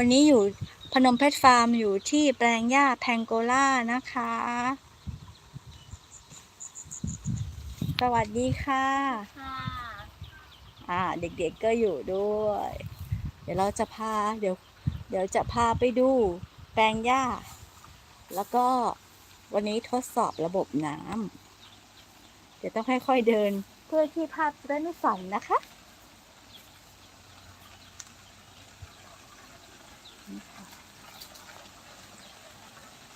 วันนี้อยู่พนมเพชรฟาร์มอยู่ที่แปลงหญ้าแพงโกล่านะคะ สวัสดีค่ะค่ะอ่าเด็กๆก็อยู่ด้วย เดี๋ยวเราจะพาเดี๋ยวเดี๋ยวจะพาไปดูแปลงหญ้า แล้วก็วันนี้ทดสอบระบบน้ำเดี๋ยวต้องค่อยๆเดิน เพื่อที่ภาพจะได้ไม่สั่นนะคะ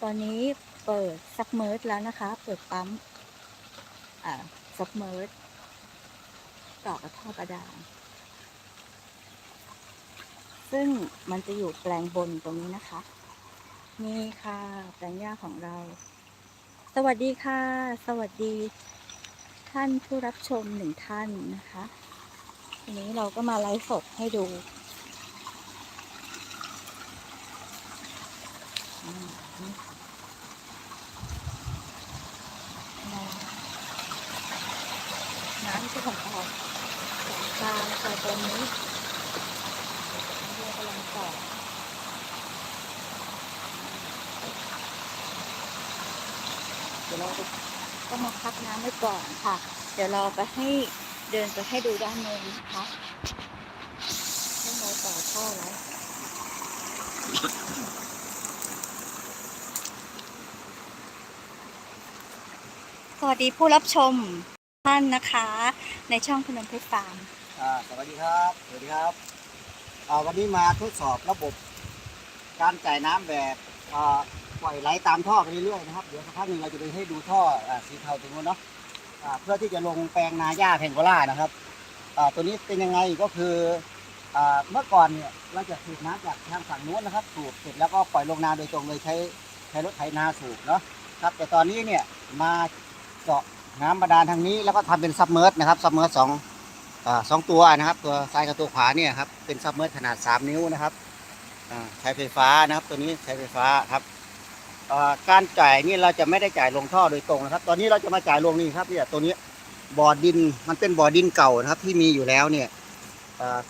ตอนนี้เปิดซับเมอร์แล้วนะคะ เปิดปั๊มอ่าซับเมอร์ต่อกับท่อกระดานซึ่งมันจะอยู่แปลงบนตรงนี้นะคะ นี่ค่ะ แปลงหญ้าของเรา สวัสดีค่ะ สวัสดี ท่านผู้รับชมหนึ่งท่านนะคะทีนี้เราก็มาไลฟ์สดให้ดูอืมนี่ค่ะเรา น้ำที่ของเราของปลาค่ะตอนนี้เรือกำลังต่อเดี๋ยวเราจะต้องมาพักน้ำไว้ก่อนค่ะ เดี๋ยวเราไปให้เดินไปให้ดูด้านโน้นนะคะให้เราต่อท่อไว้สวัสดีผู้รับชม ท่านนะคะ ในช่องพนมเพชรฟาร์มอ่าสวัสดีครับ สวัสดีครับอ่าวันนี้มาทดสอบระบบ การจ่ายน้ำแบบอ่าปล่อยไหลตามท่อไปเรื่อยๆนะครับ เดี๋ยวสักพักหนึ่งเราจะไปให้ดูท่ออ่าสีเทาตรงนู้นเนาะอ่าเพื่อที่จะลงแปลงนาหญ้าเพนโกล่านะครับอ่าตัวนี้เป็นยังไงก็คืออ่าเมื่อก่อนเนี่ยเราจะสูบน้ำจากทางฝั่งนู้นนะครับ สูบเสร็จแล้วก็ปล่อยลงนาโดยตรงเลยใช้ใช้รถไถนาสูบเนาะครับแต่ตอนนี้เนี่ยมาเจาะ น้ำบาดาลทางนี้แล้วก็ทำเป็นซับเมอร์นะครับซับเมอร์สองสองตัวนะครับ ตัวซ้ายกับตัวขวาเนี่ยครับเป็นซับเมอร์ขนาด 3 นิ้วนะครับใช้ไฟฟ้านะครับ ตัวนี้ใช้ไฟฟ้าครับการจ่ายนี่เราจะไม่ได้จ่ายลงท่อโดยตรงนะครับ ตอนนี้เราจะมาจ่ายลงนี่ครับเนี่ยตัวนี้บ่อดินมันเป็นบ่อดินเก่านะครับ ที่มีอยู่แล้วเนี่ย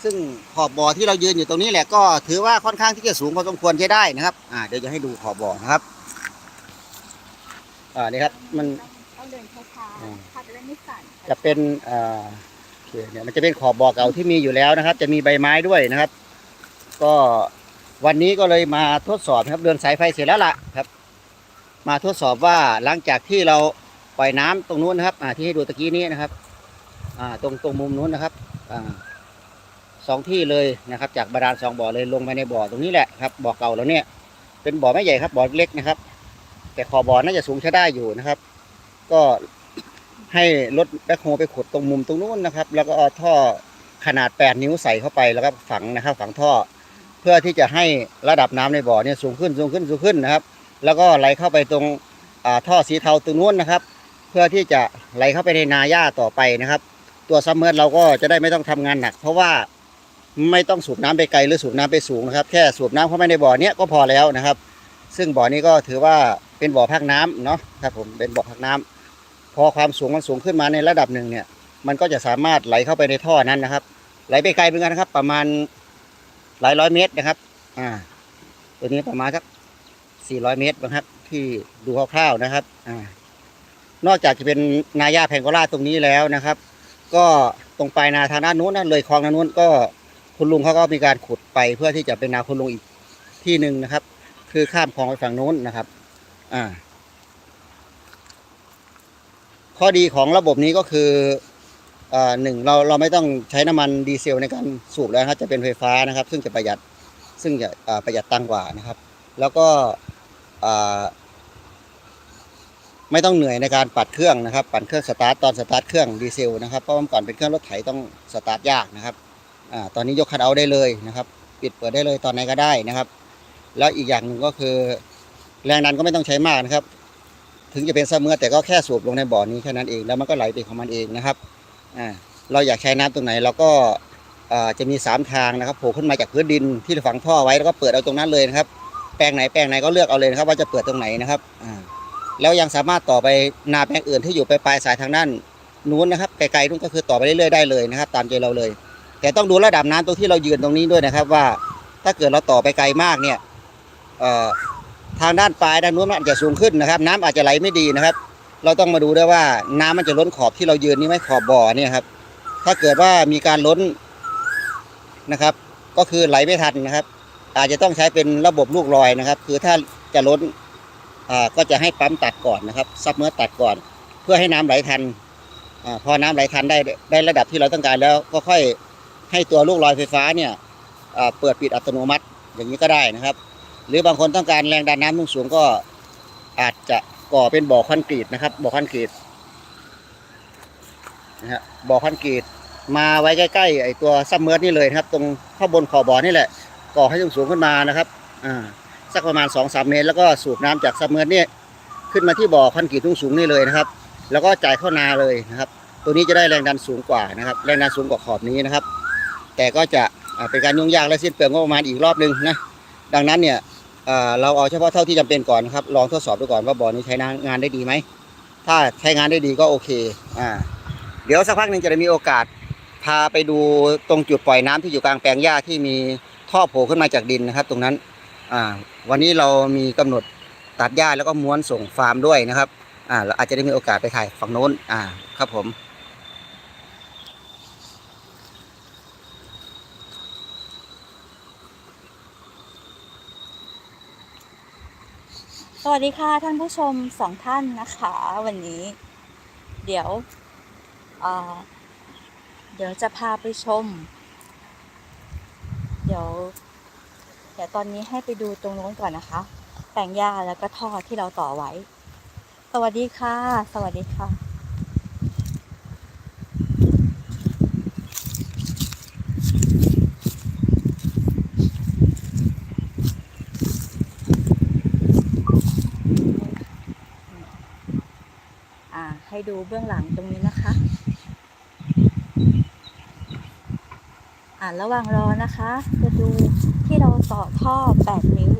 ซึ่งขอบบ่อที่เรายืนอยู่ตรงนี้แหละก็ถือว่าค่อนข้างที่จะสูงพอสมควรใช้ได้นะครับเดี๋ยวจะให้ดูขอบบ่อนะครับอ่านี่ครับมัน ต้องเดินช้าอืมๆถ้าจะไม่สั่นจะเป็นอ่าโอเคเนี่ยมันจะเป็นขอบบ่อเก่าที่มีอยู่แล้วนะครับ จะมีใบไม้ด้วยนะครับ ก็วันนี้ก็เลยมาทดสอบนะครับเดินสายไฟเสร็จแล้วล่ะครับ มาทดสอบว่าหลังจากที่เราปล่อยน้ำตรงนู้นนะครับอ่าที่ให้ดูตะกี้นี้นะครับอ่าตรงตรงมุมนู้นนะครับอ่าสองที่เลยนะครับ จากบาดาลสองบ่อเลยลงไปในบ่อตรงนี้แหละครับบ่อเก่าแล้วเนี่ย เป็นบ่อไม่ใหญ่ครับบ่อเล็กนะครับ แต่ขอบบ่อน่าจะสูงใช้ได้อยู่นะครับ ก็ให้รถแบ็คโฮไปขุดตรงมุมตรงนู้นนะครับ แล้วก็เอาท่อขนาด 8 นิ้วใส่เข้าไปแล้วก็ฝังนะครับ ฝังท่อ เพื่อที่จะให้ระดับน้ำในบ่อเนี่ยสูงขึ้นสูงขึ้นสูงขึ้นนะครับ แล้วก็ไหลเข้าไปตรงท่อสีเทาตรงนู้นนะครับ เพื่อที่จะไหลเข้าไปในนาหญ้าต่อไปนะครับ ตัวซัมเมอร์เราก็จะได้ไม่ต้องทำงานหนัก เพราะว่าไม่ต้องสูบน้ำไปไกลหรือสูบน้ำไปสูงนะครับ แค่สูบน้ำเข้าไปในบ่อเนี้ยก็พอแล้วนะครับ ซึ่งบ่อนี้ก็ถือว่าเป็นบ่อพักน้ำเนาะครับผมเป็นบ่อพักน้ำ พอความสูงมันสูงขึ้นมาในระดับหนึ่งเนี่ย มันก็จะสามารถไหลเข้าไปในท่อนั้นนะครับ ไหลไปไกลเหมือนกันนะครับ ประมาณหลายร้อยเมตรนะครับ อ่า ตัวนี้ประมาณสักสี่ร้อยเมตรนะครับ ที่ดูคร่าวๆนะครับ อ่า นอกจากจะเป็นนาหญ้าแพงโกล่าตรงนี้แล้วนะครับ ก็ตรงปลายนาทางด้านนู้นนะเลยคลองด้านนู้นก็คุณลุงเขาก็มีการขุดไปเพื่อที่จะเป็นนาคุณลุงอีกที่หนึ่งนะครับ คือข้ามคลองไปฝั่งนู้นนะครับ อ่า ข้อดีของระบบนี้ก็คืออหนึ่งเราเราไม่ต้องใช้น้ำมันดีเซลในการสูบแล้วครับจะเป็นไฟฟ้านะครับ ซึ่งจะประหยัดซึ่งจะประหยัดตังกว่านะครับ แล้วก็ไม่ต้องเหนื่อยในการปัดเครื่องนะครับปั่นเครื่องสตาร์ทตอนสตาร์ทเครื่องดีเซลนะครับเพราะเมื่อก่อนเป็นเครื่องรถไถต้องสตาร์ทยากนะครับอตอนนี้ยกคันเอาได้เลยนะครับ ปิดเปิดได้เลยตอนไหนก็ได้นะครับ แล้วอีกอย่างหนึ่งก็คือ แรงดันก็ไม่ต้องใช้มากนะครับ ถึงจะเป็นเสมอแต่ก็แค่สูบลงในบ่อนี้แค่นั้นเองแล้วมันก็ไหลไปของมันเองนะครับอ่าเราอยากใช้น้ำตรงไหนเราก็จะมีสามทางนะครับโผล่ขึ้นมาจากพื้นดินที่เราฝังท่อไว้แล้วก็เปิดเอาตรงนั้นเลยนะครับ แปลงไหนแปลงไหนก็เลือกเอาเลยนะครับ ว่าจะเปิดตรงไหนนะครับแล้วยังสามารถต่อไปนาแปลงอื่นที่อยู่ไปปลายสายทางด้านนู้นนะครับไกลๆนู้นก็คือต่อไปเรื่อยๆได้เลยนะครับ ตามใจเราเลย แต่ต้องดูระดับน้ำตรงที่เรายืนตรงนี้ด้วยนะครับว่า ถ้าเกิดเราต่อไปไกลมากเนี่ย ทางด้านปลายด้านนู้นมันอาจจะสูงขึ้นนะครับ น้ำอาจจะไหลไม่ดีนะครับ เราต้องมาดูด้วยว่าน้ำมันจะล้นขอบที่เรายืนนี่ไหมขอบบ่อเนี่ยครับ ถ้าเกิดว่ามีการล้นนะครับ ก็คือไหลไม่ทันนะครับ อาจจะต้องใช้เป็นระบบลูกลอยนะครับ คือถ้าจะล้นก็จะให้ปั๊มตัดก่อนนะครับซับเมื่อตัดก่อน เพื่อให้น้ำไหลทันอพอน้ำไหลทันได้ได้ระดับที่เราต้องการแล้วก็ค่อยให้ตัวลูกลอยไฟฟ้าเนี่ยเปิดปิดอัตโนมัติอย่างนี้ก็ได้นะครับ หรือบางคนต้องการแรงดันน้ำสูงก็อาจจะก่อเป็นบ่อคอนกรีตนะครับ บ่อคอนกรีตนะฮะบ่อคอนกรีตมาไว้ใกล้ๆไอ้ตัวซับเมอร์นี่เลยนะครับ ตรงข้างบนขอบบ่อนี่แหละ ก่อให้สูงขึ้นมานะครับอ่าสักประมาณ2อสเมตร แล้วก็สูบน้ำจากซับเมอร์นี่ขึ้นมาที่บ่อคอนกรีตสูงนี่เลยนะครับ แล้วก็จ่ายเข้านาเลยนะครับ ตัวนี้จะได้แรงดันสูงกว่านะครับ แรงดันสูงกว่าขอบนี้นะครับ แต่ก็จะเป็นการยุ่งยากและสิ้นเปลืองงบประมาณอีกรอบหนึ่งนะดังนั้นเนี่ย เราเอาเฉพาะเท่าที่จำเป็นก่อนครับ ลองทดสอบดูก่อนว่าบ่อนี้ใช้งานได้ดีไหม ถ้าใช้งานได้ดีก็โอเคอ่าเดี๋ยวสักพักหนึ่งจะได้มีโอกาสพาไปดูตรงจุดปล่อยน้ำที่อยู่กลางแปลงหญ้าที่มีท่อโผล่ขึ้นมาจากดินนะครับ ตรงนั้นอ่าวันนี้เรามีกำหนดตัดหญ้าแล้วก็ม้วนส่งฟาร์มด้วยนะครับอ่าเราอาจจะได้มีโอกาสไปถ่ายฝั่งโน้นอ่าครับผม สวัสดีค่ะท่านผู้ชมสองท่านนะคะ วันนี้ เดี๋ยวเเดี๋ยวจะพาไปชม เดี๋ยวเดี๋ยวตอนนี้ให้ไปดูตรงโน้นก่อนนะคะแปลงหญ้าแล้วก็ท่อที่เราต่อไว้ สวัสดีค่ะ สวัสดีค่ะ อ่า ให้ดูเบื้องหลังตรงนี้นะคะอ่าระหว่างรอนะคะจะดูที่เราต่อท่อ 8 นิ้ว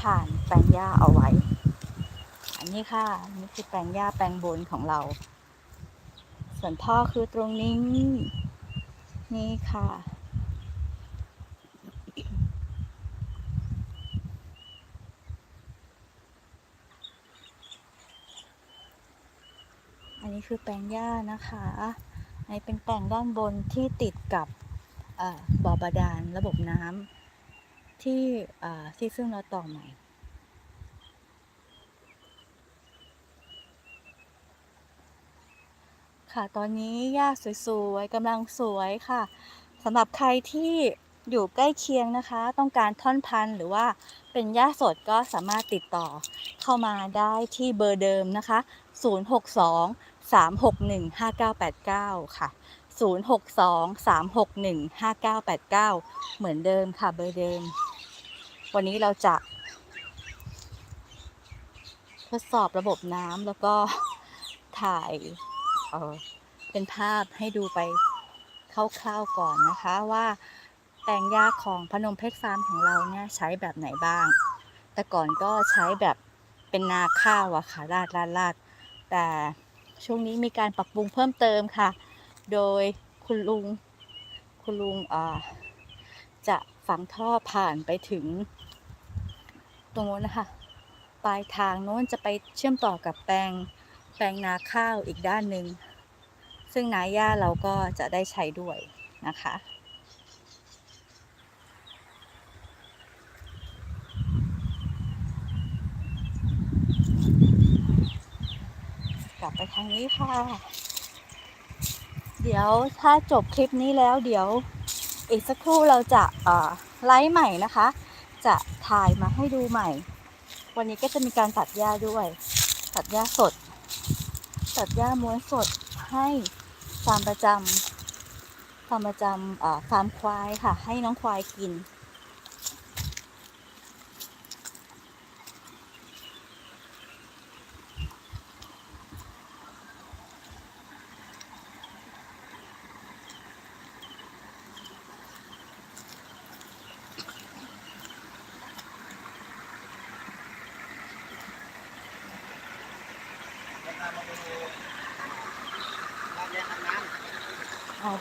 ผ่านแปลงหญ้าเอาไว้ อันนี้ค่ะนี่คือแปลงหญ้าแปลงบนของเรา ส่วนท่อคือตรงนี้ นี่ค่ะ คือแปลงหญ้านะคะอันนี้เป็นแปลงด้านบนที่ติดกับบ่อบาดาลระบบน้ำที่ที่ซึ่งเราต่อใหม่ค่ะตอนนี้หญ้าสวยๆกำลังสวยค่ะสำหรับใครที่อยู่ใกล้เคียงนะคะ ต้องการท่อนพันหรือว่าเป็นหญ้าสดก็สามารถติดต่อเข้ามาได้ที่เบอร์เดิมนะคะ 062 361 5989 ค่ะ 062 361 5989 เหมือนเดิมค่ะเบอร์เดิม วันนี้เราจะ ทดสอบระบบน้ำแล้วก็ถ่ายเออเป็นภาพให้ดูไปคร่าวๆก่อนนะคะว่าแปลงหญ้าของพนมเพชรฟาร์มของเราเนี่ยใช้แบบไหนบ้าง แต่ก่อนก็ใช้แบบเป็นนาข้าวอะค่ะลาดลาดลาดแต่ ช่วงนี้มีการปรับปรุงเพิ่มเติมค่ะ โดยคุณลุงคุณลุงจะฝังท่อผ่านไปถึง ตรงโน้นนะคะปลายทางโน้นจะไปเชื่อมต่อกับแปลงแปลงนาข้าวอีกด้านหนึ่งซึ่งนาหญ้าเราก็จะได้ใช้ด้วยนะคะ ลับไปทางนี้ค่ะ เดี๋ยวถ้าจบคลิปนี้แล้ว เดี๋ยวอีกสักครู่เราจะไลฟ์ใหม่นะคะ จะถ่ายมาให้ดูใหม่ วันนี้ก็จะมีการตัดหญ้าด้วย ตัดหญ้าสด ตัดหญ้าม้วนสดให้ฟาร์มประจำฟาร์มประจำฟาร์มควายค่ะ ให้น้องควายกิน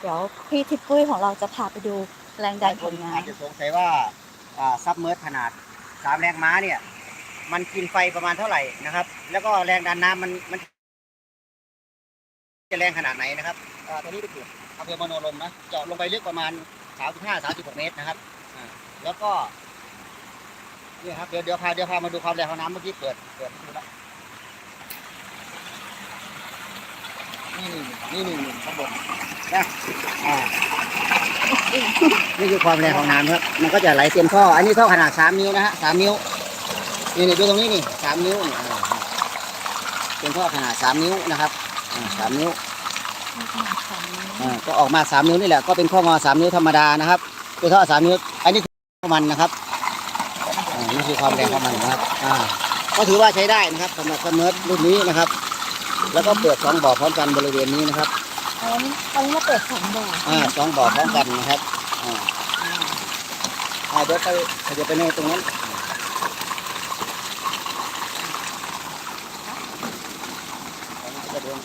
เดี๋ยวพี่ทิปปุ้ยของเราจะพาไปดูแรงดันผลงาอาจจะสงสัยว่าซับเมอร์ขนาดสามแรงม้าเนี่ย มันกินไฟประมาณเท่าไหร่นะครับ แล้วก็แรงดันน้ำมันมัน จะแรงขนาดไหนนะครับตอนนี้ไปเกิดอำเภอมโนรมนะเจาะลงไปลึกประมาณ 35 36 เมตรนะครับแล้วก็นี่ครับเดี๋ยวเดี๋ยวพาเดี๋ยวพามาดูความแรงของน้ำเมื่อกี้เปิดเปิดดูแล้ว นี่นี่นี่นี่ข้างบนนะอ่านี่คือความแรงของน้ำครับ มันก็จะไหลเต็มท่อ อันนี้ท่อขนาด3นิ้วนะฮะ3นิ้ว นี่นี่ดูตรงนี้นี่3นิ้วนี่เป็นท่อขนาด3นิ้วนะครับสามนิ้วอ่าก็ออกมาสามนิ้วนี่แหละ ก็เป็นข้องอสามนิ้วธรรมดานะครับเป็นท่อสามนิ้ว อันนี้คือของมันนะครับอ่านี่คือความแรงของมันนะครับอ่าก็ถือว่าใช้ได้นะครับสำหรับสมอร์รุ่นนี้นะครับ แล้วก็เปิดสองบ่อพร้อมกันบริเวณนี้นะครับเอาอันนี้เอาอันนี้มาเปิดสองบ่ออ่าสองบ่อพร้อมกันนะครับอ่าอ่าเดี๋ยวไปเดี๋ยวไปในตรงนั้น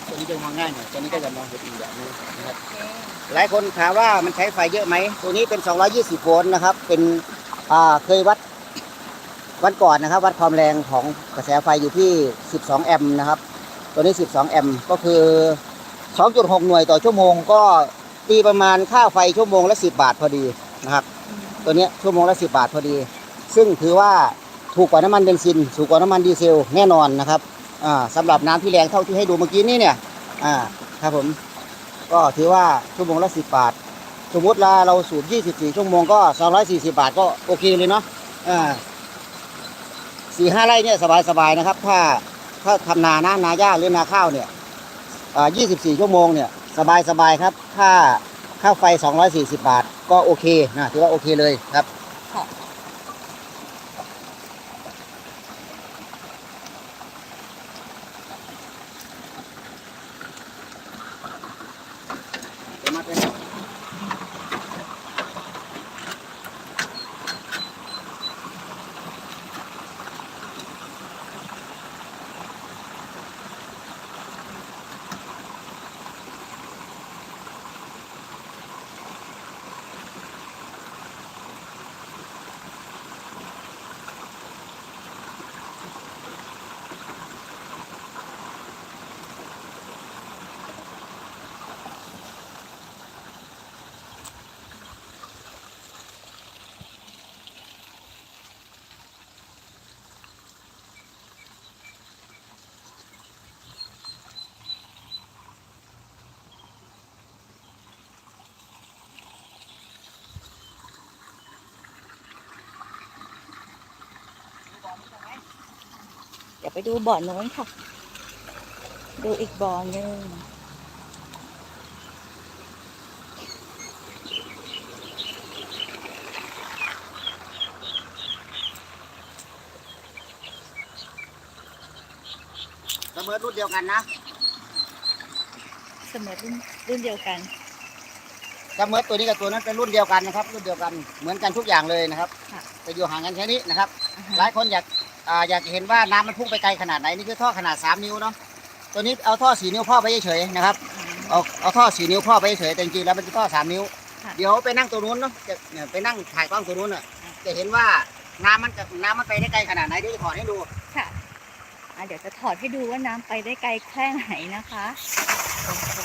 ตัวนี้จะมองง่ายหน่อยตัวนี้ก็จะมองเห็นอีกแบบนึงนะครับ หลายคนถามว่ามันใช้ไฟเยอะไหม ตัวนี้เป็น 220 โวลต์นะครับ เป็นอ่าเคยวัดวันก่อนนะครับ วัดความแรงของกระแสไฟอยู่ที่ 12 แอมป์นะครับ ตัวนี้ 12 แอมป์ก็คือ 2.6 หน่วยต่อชั่วโมง ก็ตีประมาณค่าไฟชั่วโมงละ 10 บาทพอดีนะครับ ตัวนี้ชั่วโมงละ 10 บาทพอดี ซึ่งถือว่าถูกกว่าน้ำมันเบนซิน ถูกกว่าน้ำมันดีเซลแน่นอนนะครับอ่าสำหรับน้ำที่แรงเท่าที่ให้ดูเมื่อกี้นี่เนี่ยอ่าครับผมก็ถือว่าชั่วโมงละสิบาท สมมติเราเราสูบยี่สิบสี่ชั่วโมงก็สองร้อยสี่สิบาทก็โอเคเลยเนาะอ่าสี่ห้าไร่เนี่ยสบายๆนะครับ ถ้า ถ้าทำนานะนาหญ้าหรือนาข้าวเนี่ยอ่ายี่สิบสี่ชั่วโมงเนี่ยสบายสบายๆครับ ค่าค่าไฟ 240 บาท ก็โอเคนะถือว่าโอเคเลยครับ ค่ะ เดี๋ยวมาเป็นบ่อนี้ตรงไหน เดี๋ยวไปดูบ่อโน้นค่ะ ดูอีกบ่อหนึ่งเสมอรุ่นเดียวกันนะเสมอรุ่นรุ่นเดียวกันเสมอตัวนี้กับตัวนั้นเป็นรุ่นเดียวกันนะครับ รุ่นเดียวกันเหมือนกันทุกอย่างเลยนะครับ ค่ะแต่อยู่ห่างกันแค่นี้นะครับ อ่าหลาฮะยคนอยาก อ่าอยากจะเห็นว่าน้ำมันพุ่งไปไกลขนาดไหนนี่คือท่อขนาด 3 นิ้วเนาะตัวนี้เอาท่อ 4 นิ้วพ่อไปเฉยๆนะครับเอาเอาท่อ 4 นิ้วพ่อไปเฉยๆแต่จริงๆแล้วมันเป็นท่อ 3 นิ้ว ค่ะเดี๋ยวไปนั่งตัวนู้นเนาะจะเนี่ยไปนั่งถ่ายกล้องตัวนู้นอะ จะเห็นว่าน้ำมันกับน้ำมันไปได้ไกลขนาดไหนเดี๋ยวจะขอให้ดูค่ะอะ เดี๋ยวจะถอดให้ดูว่าน้ำไปได้ไกลแค่ไหนนะคะโอ้โห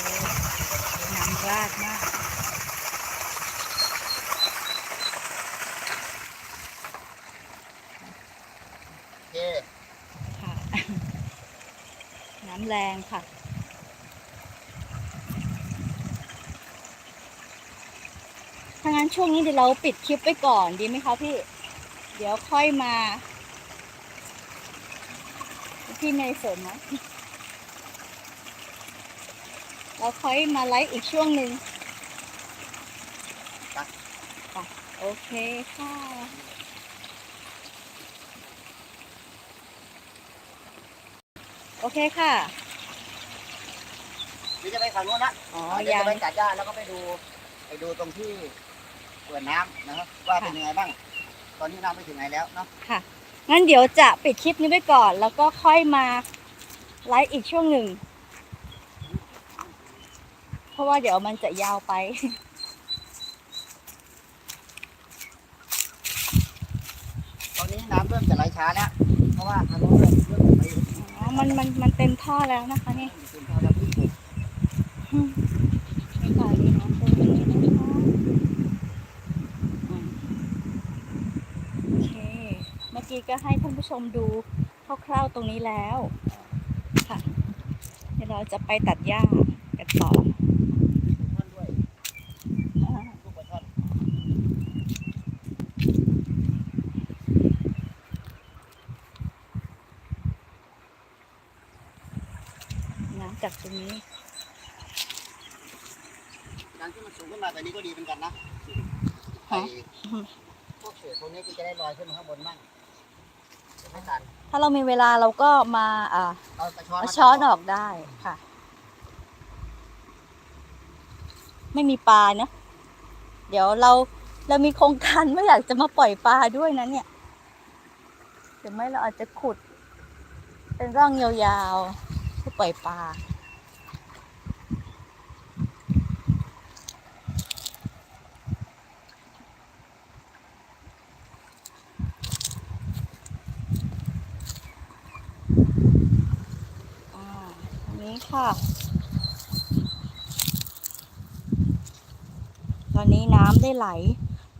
น้ำราดมาก โอเคค่ะ น้ำแรงค่ะ ถ้างั้นช่วงนี้เดี๋ยวเราปิดคลิปไปก่อนดีไหมคะพี่ เดี๋ยวค่อยมา พี่เนยเสริมไหมเราค่อยมาไลฟ์อีกช่วงหนึ่งไปโอเคค่ะ โอเคค่ะเดี๋ยวจะไปฝั่งนู้นนะอ๋อเดี๋ยวยัง จะไปตัดหญ้าแล้วก็ไปดูไปดูตรงที่เปิดน้ำนะครับว่าเป็นยังไงบ้าง ตอนนี้น้ำไปถึงไหนแล้วเนาะค่ะ งั้นเดี๋ยวจะปิดคลิปนี้ไว้ก่อน แล้วก็ค่อยมาไลฟ์อีกช่วงหนึ่ง เพราะว่าเดี๋ยวมันจะยาวไปนี้น้ำเริ่มจะไหลช้าแล้วเพราะว่าทางโน้นเริ่มเริ่มจะไปอ๋อ มันมันมันเต็มท่อแล้วนะคะนี่เป็นทางน้ำที่สุดอืมไม่ขายนะตรงนี้นะคะโอเค เมื่อกี้ก็ให้ท่านผู้ชมดูคร่าวๆตรงนี้แล้ว ค่ะ เดี๋ยวเราจะไปตัดหญ้ากันต่อ ท่อนด้วย อ่า ลูกปลาช่อน น้ำจากตรงนี้ การที่มันสูงขึ้นมาแบบนี้ก็ดีเหมือนกันนะ ฮะ ไอ้พวกเศษพวกนี้ก็จะได้ลอยขึ้นมาข้างบนมั่งจะไม่ตัน ถ้าเรามีเวลาเราก็มาอ่าเอากระช้อนเอามาช้อนออกได้ค่ะ ไม่มีปลาเนอะเดี๋ยวเราเรามีโครงการไม่อยากจะมาปล่อยปลาด้วยนะเนี่ยเดี๋ยวไม่เราอาจจะขุด เป็นร่องยาวๆเพื่อปล่อยปลา อ่าอั นี้ค่ะ ตอนนี้น้ำได้ไหล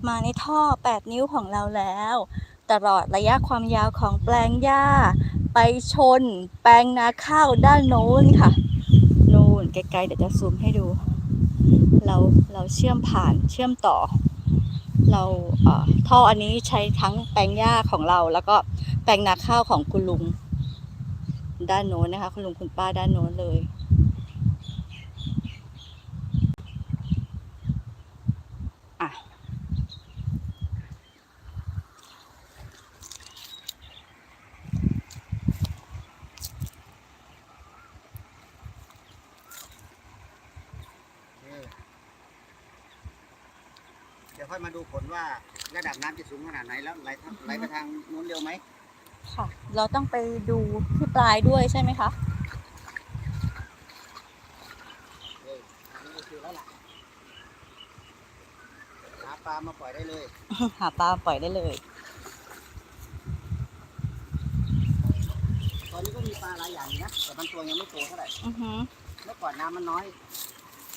มาในท่อ 8 นิ้วของเราแล้ว ตลอดระยะความยาวของแปลงหญ้า ไปชน แปลงนาข้าวด้านโน้นค่ะ นู่นไกลๆเดี๋ยวจะซูมให้ดู เราเราเชื่อมผ่านเชื่อมต่อ เราเท่ออันนี้ใช้ทั้งแปลงหญ้าของเราแล้วก็แปลงนาข้าวของคุณลุง ด้านโน้นนะคะ คุณลุงคุณป้าด้านโน้นเลย อะ เดี๋ยวค่อยมาดูผลว่าระดับน้ำจะสูงขนาดไหนแล้วไหลไหลไปทางนู้นเร็วไหม ค่ะ เราต้องไปดูที่ปลายด้วยใช่ไหมคะเอออันนี้ก็คือแล้วล่ะหาปลามาปล่อยได้เลย หาปลาปล่อยได้เลย ตอนนี้ก็มีปลาหลายอย่างอยู่นะ แต่บางตัวยังไม่โตเท่าไหร่ อือหือเมื่อก่อนน้ำมันน้อย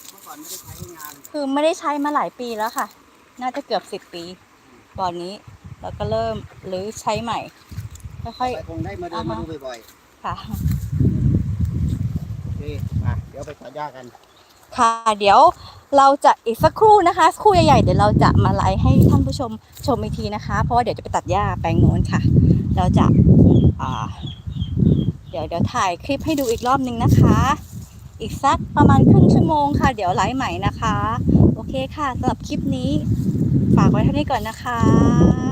เมื่อก่อนไม่ได้ใช้งาน คือไม่ได้ใช้มาหลายปีแล้วค่ะ น่าจะเกือบสิบปีบ่อนนี้แล้วก็เริ่มหรือใช้ใหม่ ค่อยไปคงได้มาเดินอ่าฮะมาดูบ่อยๆค่ะ ๆโอเคมาเดี๋ยวไปตัดหญ้ากัน ค่ะ เดี๋ยวเราจะอีกสักครู่นะคะสักครู่ใหญ่ๆเดี๋ยวเราจะมาไลฟ์ให้ท่านผู้ชมชมอีกทีนะคะ เพราะว่าเดี๋ยวจะไปตัดหญ้าแปลงโน้นค่ะ เราจะอ่าเดี๋ยวเดี๋ยวถ่ายคลิปให้ดูอีกรอบนึงนะคะ อีกสักประมาณครึ่งชั่วโมงค่ะ เดี๋ยวไลฟ์ใหม่นะคะ โอเคค่ะสำหรับคลิปนี้ ฝากไว้เท่านี้ก่อนนะคะ